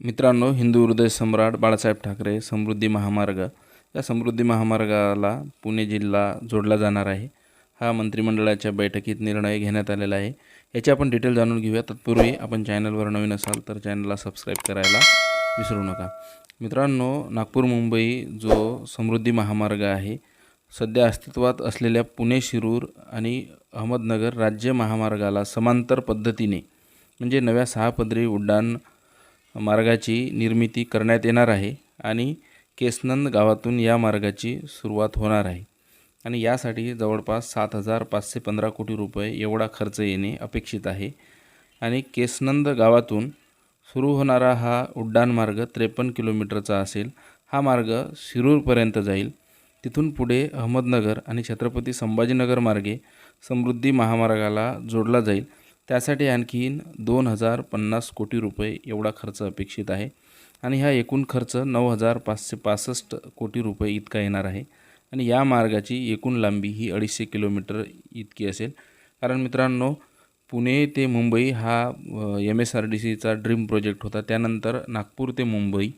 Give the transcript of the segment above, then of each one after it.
मित्रांनो हिंदू हृदय सम्राट बाळासाहेब ठाकरे समृद्धी महामार्ग. या समृद्धी महामार्गाला पुणे जिल्हा जोडला जाणार आहे. हा मंत्रिमंडळाच्या बैठकीत निर्णय घेण्यात आलेला आहे. याची आपण डिटेल जाणून घेऊया. तत्पूर्वी आपण चॅनलवर नवीन असाल तर चॅनलला सबस्क्राईब करायला विसरू नका. मित्रांनो नागपूर मुंबई जो समृद्धी महामार्ग आहे सध्या अस्तित्वात असलेल्या पुणे शिरूर आणि अहमदनगर राज्य महामार्गाला समांतर पद्धतीने म्हणजे नव्या सहा पदरी उड्डाण मार्गाची निर्मिती करण्यात येणार आहे आणि केसनंद गावातून या मार्गाची सुरुवात होणार आहे. आणि यासाठी जवळपास सात हजार पाचशे पंधरा कोटी रुपये एवढा खर्च येणे अपेक्षित आहे. आणि केसनंद गावातून सुरू होणारा हा उड्डाण मार्ग त्रेपन्न किलोमीटरचा असेल. हा मार्ग शिरूरपर्यंत जाईल. तिथून पुढे अहमदनगर आणि छत्रपती संभाजीनगर मार्गे समृद्धी महामार्गाला जोडला जाईल. त्यासाठी आणखीन दोन हजार पन्नास कोटी रुपये एवढा खर्च अपेक्षित आहे. आणि हा एकूण खर्च नऊ हजार पाचशे पासष्ट कोटी रुपये इतका येणार आहे. आणि या मार्गाची एकूण लांबी ही अडीचशे किलोमीटर इतकी असेल. कारण मित्रांनो पुणे ते मुंबई हा एम एस आर डी सीचा ड्रीम प्रोजेक्ट होता. त्यानंतर नागपूर ते मुंबई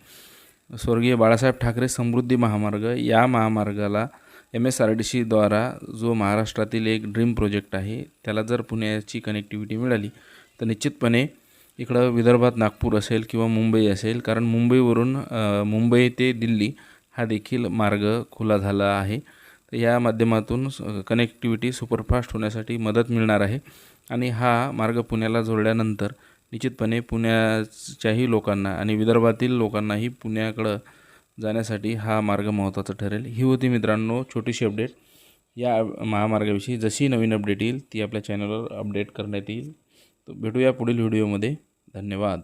स्वर्गीय बाळासाहेब ठाकरे समृद्धी महामार्ग या महामार्गाला एम एस आर डी सीद्वारा जो महाराष्ट्रातील एक ड्रीम प्रोजेक्ट आहे त्याला जर पुण्याची कनेक्टिव्हिटी मिळाली तर निश्चितपणे इकडं विदर्भात नागपूर असेल किंवा मुंबई असेल कारण मुंबईवरून मुंबई ते दिल्ली हा देखील मार्ग खुला झाला आहे. तर या माध्यमातून कनेक्टिव्हिटी सुपरफास्ट होण्यासाठी मदत मिळणार आहे. आणि हा मार्ग पुण्याला जोडल्यानंतर निश्चितपणे पुण्याच्याही लोकांना आणि विदर्भातील लोकांनाही पुण्याकडं जाण्यासाठी हा मार्ग महत्त्वाचा ठरेल. ही होती मित्रांनो छोटीशी अपडेट या महामार्गाविषयी जशी नवीन अपडेट येईल ती आपल्या चॅनलवर अपडेट करण्यात येईल. तर भेटूया पुढील व्हिडिओमध्ये धन्यवाद.